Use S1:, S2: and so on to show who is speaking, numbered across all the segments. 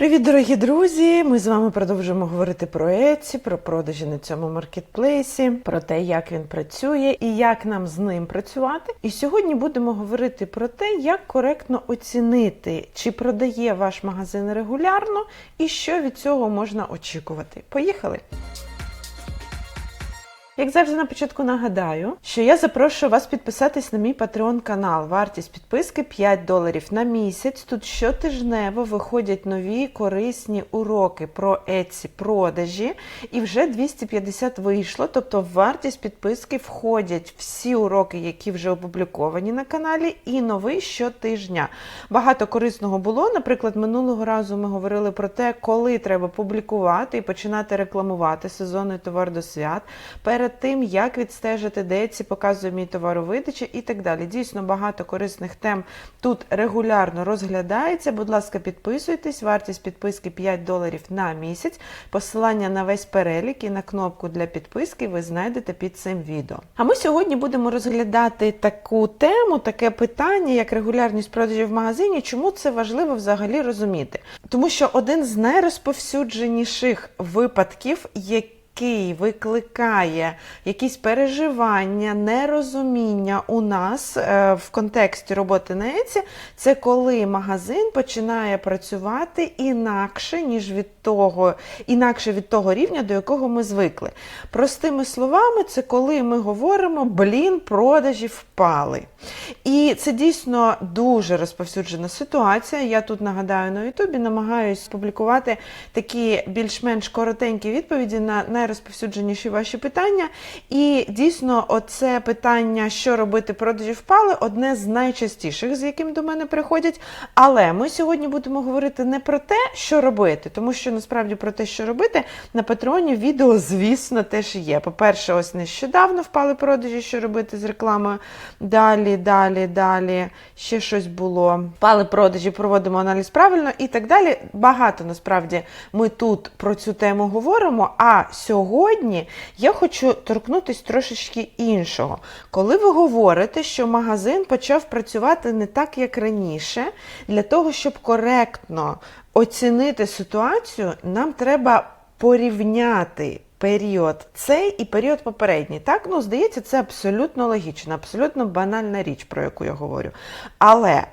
S1: Привіт, дорогі друзі! Ми з вами продовжуємо говорити про Etsy, про продажі на цьому маркетплейсі, про те, як він працює і як нам з ним працювати. І сьогодні будемо говорити про те, як коректно оцінити, чи продає ваш магазин регулярно і що від цього можна очікувати. Поїхали! Як завжди на початку нагадаю, що я запрошую вас підписатись на мій Patreon канал. Вартість підписки 5 доларів на місяць. Тут щотижнево виходять нові корисні уроки про Etsy продажі, і вже 250 вийшло. Тобто в вартість підписки входять всі уроки, які вже опубліковані на каналі, і новий щотижня. Багато корисного було. Наприклад, минулого разу ми говорили про те, коли треба публікувати і починати рекламувати сезонний товар до свят. Перед тим, як відстежити, де ці показує мій товаровидачі і так далі. Дійсно, багато корисних тем тут регулярно розглядається. Будь ласка, підписуйтесь. Вартість підписки 5 доларів на місяць. Посилання на весь перелік і на кнопку для підписки ви знайдете під цим відео. А ми сьогодні будемо розглядати таку тему, таке питання, як регулярність продажів в магазині. Чому це важливо взагалі розуміти? Тому що один з найрозповсюдженіших випадків, які який викликає якісь переживання, нерозуміння у нас е, в контексті роботи на Еці, це коли магазин починає працювати інакше, ніж від того, інакше від того рівня, до якого ми звикли. Простими словами, це коли ми говоримо, блін, продажі впали. І це дійсно дуже розповсюджена ситуація. Я тут нагадаю на Ютубі, намагаюся публікувати такі більш-менш коротенькі відповіді на найрозповсюдженіші ваші питання. І дійсно, оце питання, що робити продажі впали, одне з найчастіших, з яким до мене приходять. Але ми сьогодні будемо говорити не про те, що робити, тому що насправді про те, що робити, на патреоні відео, звісно, теж є. По-перше, ось нещодавно впали продажі, що робити з рекламою. Далі, далі, далі, ще щось було. Впали продажі, проводимо аналіз правильно і так далі. Багато насправді ми тут про цю тему говоримо. А сьогодні я хочу торкнутися трошечки іншого. Коли ви говорите, що магазин почав працювати не так, як раніше, для того, щоб коректно оцінити ситуацію, нам треба порівняти. Період цей і період попередній. Так, ну здається, це абсолютно логічно, абсолютно банальна річ, про яку я говорю. Але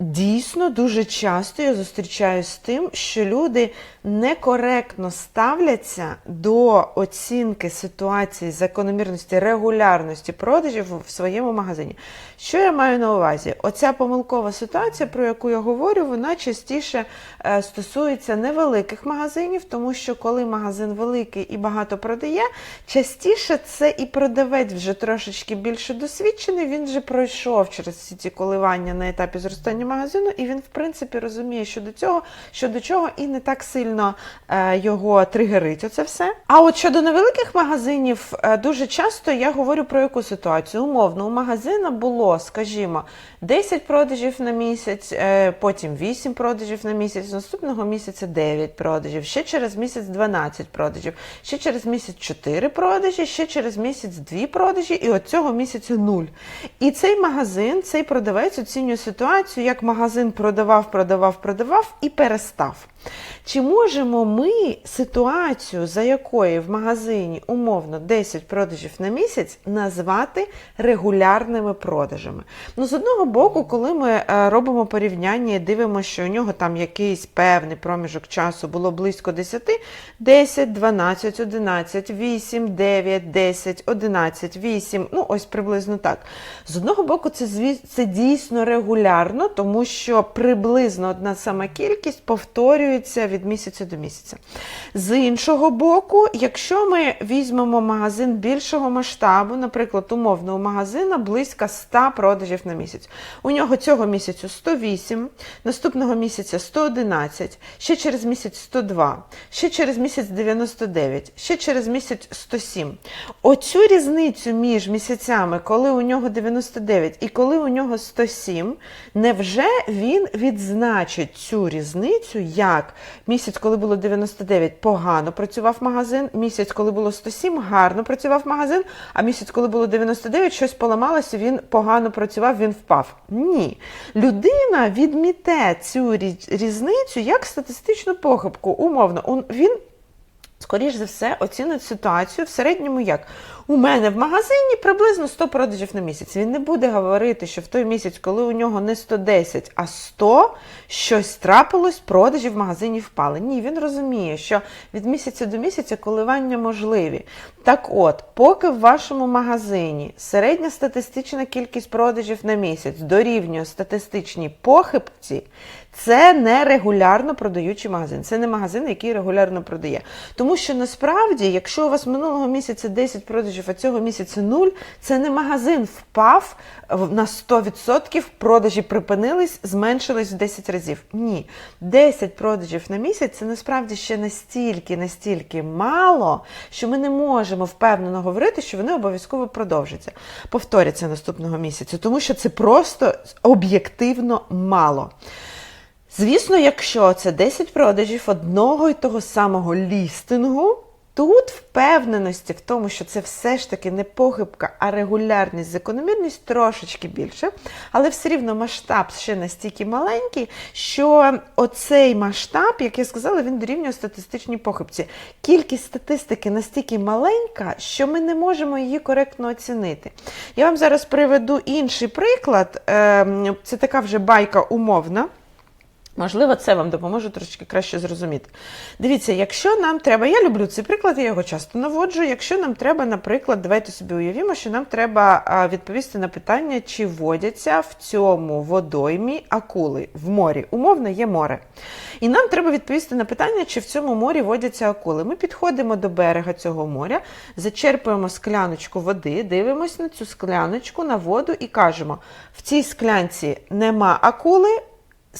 S1: дійсно дуже часто я зустрічаюся з тим, що люди некоректно ставляться до оцінки ситуації, закономірності, регулярності продажів в своєму магазині. Що я маю на увазі? Оця помилкова ситуація, про яку я говорю, вона частіше е, стосується невеликих магазинів, тому що коли магазин великий і багато продає, частіше це і продавець вже трошечки більше досвідчений, він вже пройшов через всі ці коливання на етапі зростання магазину, і він, в принципі, розуміє, що до цього, що до чого, і не так сильно е, його тригерить оце все. А от щодо невеликих магазинів, е, дуже часто я говорю про яку ситуацію. Умовно, у магазина було, скажімо, 10 продажів на місяць, е, потім 8 продажів на місяць, наступного місяця 9 продажів, ще через місяць 12 продажів, ще через місяць 4 продажі, ще через місяць 2 продажі, і от цього місяця 0. І цей магазин, цей продавець оцінює ситуацію, як магазин продавав, продавав, продавав і перестав. Чи можемо ми ситуацію, за якої в магазині умовно 10 продажів на місяць, назвати регулярними продажами? Ну, з одного боку, коли ми е, робимо порівняння і дивимося, що у нього там якийсь певний проміжок часу було близько 10, 10, 12, 11, 8, 9, 10, 11, 8, ну ось приблизно так. З одного боку, це, це дійсно регулярно, тому що приблизно одна сама кількість повторюється від місяця до місяця. З іншого боку, якщо ми візьмемо магазин більшого масштабу, наприклад, умовно у магазина близько 100 продажів на місяць. У нього цього місяцю 108, наступного місяця 111, ще через місяць 102, ще через місяць 99, ще через місяць 107. Оцю різницю між місяцями, коли у нього 99 і коли у нього 107, невже вже він відзначить цю різницю, як місяць, коли було 99, погано працював магазин, місяць, коли було 107, гарно працював магазин, а місяць, коли було 99, щось поламалося, він погано працював, він впав. Ні. Людина відміте цю різницю як статистичну похибку. Умовно, він скоріш за все, оцінить ситуацію в середньому як у мене в магазині приблизно 100 продажів на місяць. Він не буде говорити, що в той місяць, коли у нього не 110, а 100, щось трапилось, продажі в магазині впали. Ні, він розуміє, що від місяця до місяця коливання можливі. Так от, поки в вашому магазині середня статистична кількість продажів на місяць дорівнює статистичній похибці, це не регулярно продаючий магазин. Це не магазин, який регулярно продає. Тому що насправді, якщо у вас минулого місяця 10 продажів, а цього місяця 0, це не магазин впав на 100%, продажі припинились, зменшились в 10 разів. Ні. 10 продажів на місяць це насправді ще настільки, настільки мало, що ми не можемо впевнено говорити, що вони обов'язково продовжаться. Повторяться наступного місяця, тому що це просто об'єктивно мало. Звісно, якщо це 10 продажів одного і того самого лістингу, тут впевненості в тому, що це все ж таки не похибка, а регулярність, закономірність трошечки більше, але все рівно масштаб ще настільки маленький, що оцей масштаб, як я сказала, він дорівнює статистичній похибці. Кількість статистики настільки маленька, що ми не можемо її коректно оцінити. Я вам зараз приведу інший приклад. Ем, Це така вже байка умовна. Можливо, це вам допоможе трошки краще зрозуміти. Дивіться, якщо нам треба, я люблю цей приклад, я його часто наводжу. Якщо нам треба, наприклад, давайте собі уявімо, що нам треба відповісти на питання, чи водяться в цьому водоймі акули в морі. Умовно, є море. І нам треба відповісти на питання, чи в цьому морі водяться акули. Ми підходимо до берега цього моря, зачерпуємо скляночку води, дивимося на цю скляночку, на воду і кажемо: в цій склянці нема акули.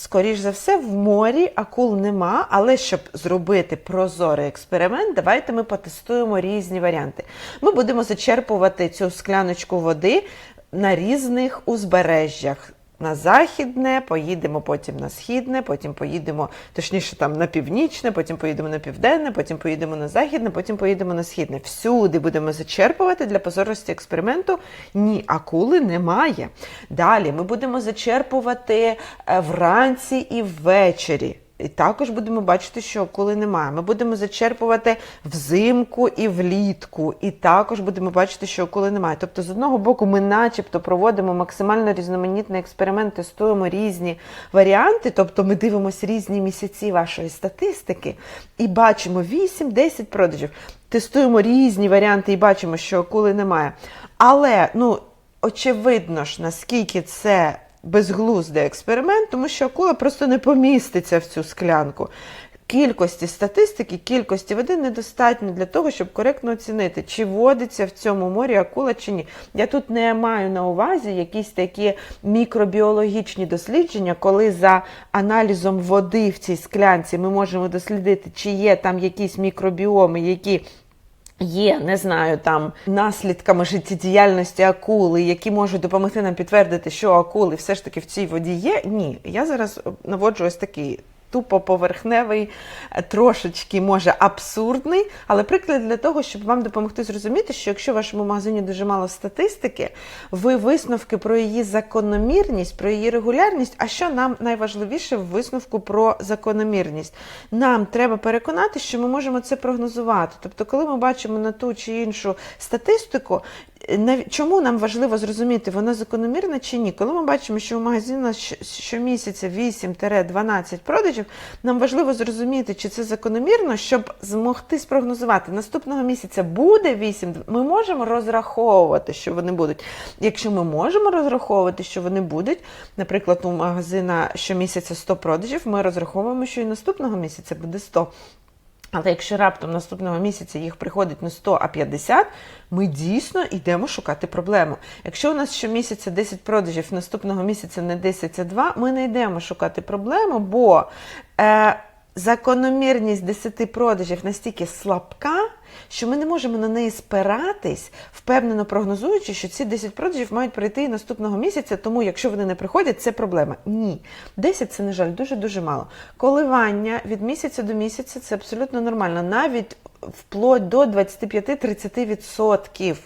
S1: Скоріш за все, в морі акул нема, але щоб зробити прозорий експеримент, давайте ми потестуємо різні варіанти. Ми будемо зачерпувати цю скляночку води на різних узбережжях. На західне, поїдемо потім на східне, потім поїдемо, точніше там на північне, потім поїдемо на південне, потім поїдемо на західне, потім поїдемо на східне. Всюди будемо зачерпувати для позорності експерименту. Ні, акули немає. Далі ми будемо зачерпувати е, вранці і ввечері. І також будемо бачити, що акули немає. Ми будемо зачерпувати взимку і влітку, і також будемо бачити, що акули немає. Тобто, з одного боку, ми начебто проводимо максимально різноманітний експеримент, тестуємо різні варіанти, тобто ми дивимося різні місяці вашої статистики і бачимо 8-10 продажів. Тестуємо різні варіанти і бачимо, що акули немає. Але, ну, очевидно ж, наскільки це безглуздий експеримент, тому що акула просто не поміститься в цю склянку. Кількості статистики, кількості води недостатньо для того, щоб коректно оцінити, чи водиться в цьому морі акула чи ні. Я тут не маю на увазі якісь такі мікробіологічні дослідження, коли за аналізом води в цій склянці ми можемо дослідити, чи є там якісь мікробіоми, які Є, не знаю, там наслідками життєдіяльності акули, які можуть допомогти нам підтвердити, що акули все ж таки в цій воді є. Ні, я зараз наводжу ось такий тупо поверхневий, е, трошечки може абсурдний, але приклад для того, щоб вам допомогти зрозуміти, що якщо в вашому магазині дуже мало статистики, ви висновки про її закономірність, про її регулярність. А що нам найважливіше в висновку про закономірність? Нам треба переконати, що ми можемо це прогнозувати. Тобто, коли ми бачимо на ту чи іншу статистику, чому нам важливо зрозуміти, вона закономірна чи ні? Коли ми бачимо, що у магазину щомісяця 8-12 продажів, нам важливо зрозуміти, чи це закономірно, щоб змогти спрогнозувати. Наступного місяця буде 8, ми можемо розраховувати, що вони будуть. Якщо ми можемо розраховувати, що вони будуть, наприклад, у магазина щомісяця 100 продажів, ми розраховуємо, що і наступного місяця буде 100. Але якщо раптом наступного місяця їх приходить не 100, а 50, ми дійсно йдемо шукати проблему. Якщо у нас щомісяця 10 продажів, наступного місяця не 10, а 2, ми не йдемо шукати проблему, бо е, закономірність 10 продажів настільки слабка, що ми не можемо на неї спиратись, впевнено прогнозуючи, що ці 10 продажів мають прийти наступного місяця, тому якщо вони не приходять, це проблема. Ні. 10 це, на жаль, дуже-дуже мало. Коливання від місяця до місяця це абсолютно нормально, навіть вплоть до 25-30%.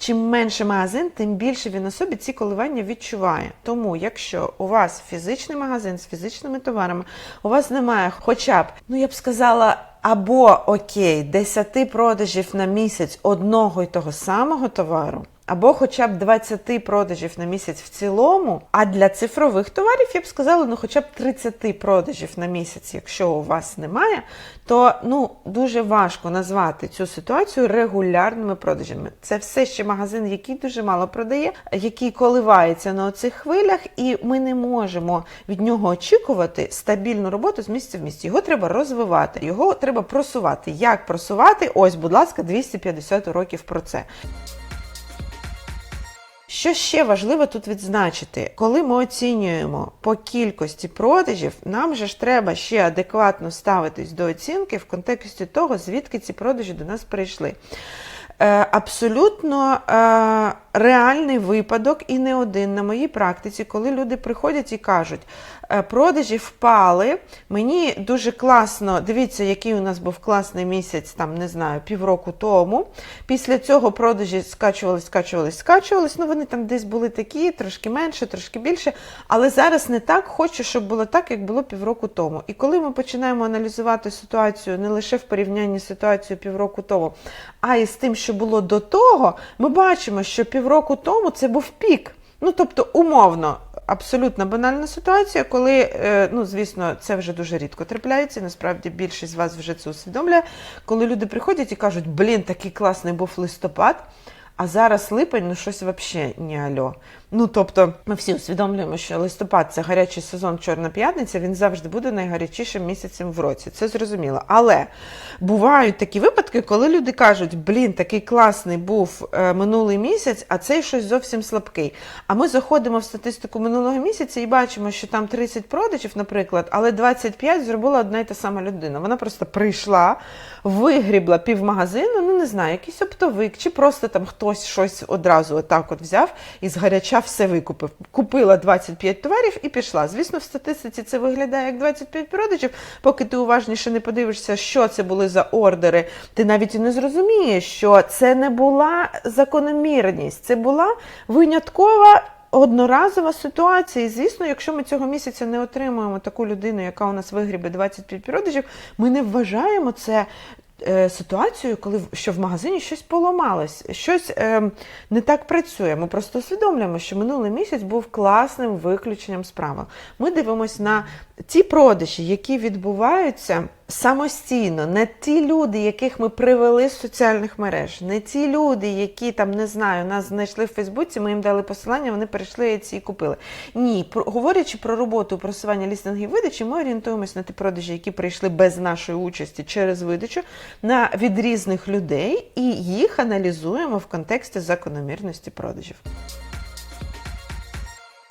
S1: Чим менше магазин, тим більше він на собі ці коливання відчуває. Тому, якщо у вас фізичний магазин з фізичними товарами, у вас немає хоча б, ну я б сказала, або окей, 10 продажів на місяць одного й того самого товару. Або хоча б 20 продажів на місяць в цілому, а для цифрових товарів я б сказала, ну хоча б 30 продажів на місяць, якщо у вас немає, то ну дуже важко назвати цю ситуацію регулярними продажами. Це все ще магазин, який дуже мало продає, який коливається на оцих хвилях, і ми не можемо від нього очікувати стабільну роботу з місця в місці. Його треба розвивати, його треба просувати. Як просувати? Ось, будь ласка, 250 уроків про це. Що ще важливо тут відзначити, коли ми оцінюємо по кількості продажів, нам же ж треба ще адекватно ставитись до оцінки в контексті того, звідки ці продажі до нас прийшли. Е, Абсолютно е, реальний випадок і не один на моїй практиці, коли люди приходять і кажуть, продажі впали. Мені дуже класно, дивіться, який у нас був класний місяць, там не знаю, півроку тому. Після цього продажі скачувались, скачувались, скачувались. Ну вони там десь були такі, трошки менше, трошки більше. Але зараз не так. Хочу, щоб було так, як було півроку тому. І коли ми починаємо аналізувати ситуацію не лише в порівнянні з ситуацією півроку тому, а і з тим, що було до того, ми бачимо, що півроку тому це був пік. Ну, тобто, умовно, абсолютно банальна ситуація, коли, е, ну, звісно, це вже дуже рідко трапляється. Насправді більшість з вас вже це усвідомлює. Коли люди приходять і кажуть, блін, такий класний був листопад. А зараз липень, ну щось взагалі не альо. Ну тобто, ми всі усвідомлюємо, що листопад це гарячий сезон Чорна п'ятниця, він завжди буде найгарячішим місяцем в році. Це зрозуміло. Але бувають такі випадки, коли люди кажуть, блін, такий класний був е, минулий місяць, а цей щось зовсім слабкий. А ми заходимо в статистику минулого місяця і бачимо, що там 30 продажів, наприклад, але 25 зробила одна й та сама людина. Вона просто прийшла, вигрібла півмагазину, ну не знаю, якийсь оптовик, чи просто там хтось щось одразу отак от взяв і з гаряча все викупив. Купила 25 товарів і пішла. Звісно, в статистиці це виглядає як 25 продажів. Поки ти уважніше не подивишся, що це були за ордери, ти навіть і не зрозумієш, що це не була закономірність, це була виняткова. Одноразова ситуація, і звісно, якщо ми цього місяця не отримуємо таку людину, яка у нас вигрібе 25 продажів, ми не вважаємо це е, ситуацією, коли що в магазині щось поламалось, щось е, не так працює. Ми просто усвідомлюємо, що минулий місяць був класним виключенням з правил. Ми дивимося на ті продажі, які відбуваються самостійно, не ті люди, яких ми привели з соціальних мереж, не ті люди, які там не знаю, нас знайшли в Фейсбуці, ми їм дали посилання, вони перейшли ці і купили. Ні, про, говорячи про роботу просування лістингів видачі, ми орієнтуємося на ті продажі, які прийшли без нашої участі через видачу на від різних людей, і їх аналізуємо в контексті закономірності продажів.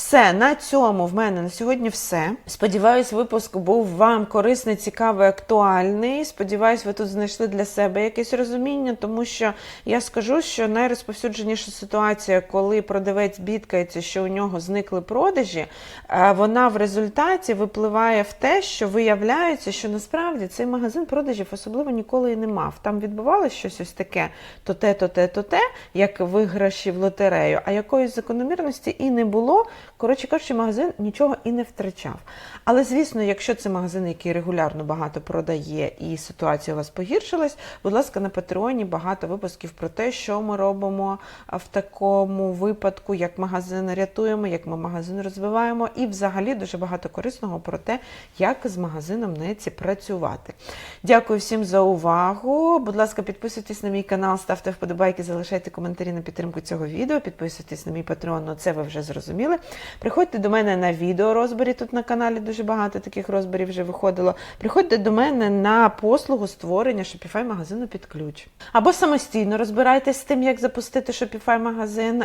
S1: Все, на цьому в мене на сьогодні все. Сподіваюсь, випуск був вам корисний, цікавий, актуальний. Сподіваюсь, ви тут знайшли для себе якесь розуміння, тому що я скажу, що найрозповсюдженіша ситуація, коли продавець бідкається, що у нього зникли продажі, е, вона в результаті випливає в те, що виявляється, що насправді цей магазин продажів особливо ніколи і не мав. Там відбувалося щось ось таке, то те, то те, то те, як виграші в лотерею, а якоїсь закономірності і не було. Коротше кажучи, магазин нічого і не втрачав. Але звісно, якщо це магазин, який регулярно багато продає, і ситуація у вас погіршилась, будь ласка, на Патреоні багато випусків про те, що ми робимо в такому випадку, як магазин рятуємо, як ми магазин розвиваємо, і взагалі дуже багато корисного про те, як з магазином неці працювати. Дякую всім за увагу. Будь ласка, підписуйтесь на мій канал, ставте вподобайки, залишайте коментарі на підтримку цього відео, підписуйтесь на мій Patreon, ну це ви вже зрозуміли. Приходьте до мене на відео розборі. Тут на каналі дуже багато таких розборів вже виходило. Приходьте до мене на послугу створення Shopify магазину під ключ. Або самостійно розбирайтесь з тим, як запустити Shopify магазин.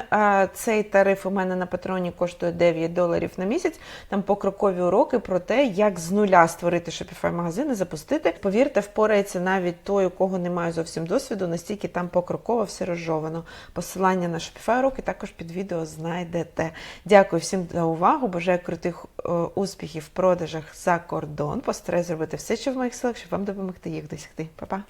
S1: Цей тариф у мене на патроні коштує 9 доларів на місяць. Там покрокові уроки про те, як з нуля створити Shopify магазин і запустити. Повірте, впорається навіть той, у кого немає зовсім досвіду, настільки там покроково все розжовано. Посилання на Shopify уроки також під відео знайдете. Дякую всім за увагу. Бажаю крутих е, успіхів в продажах за кордон. Постараюсь зробити все, що в моїх силах, щоб вам допомогти їх досягти. Па-па!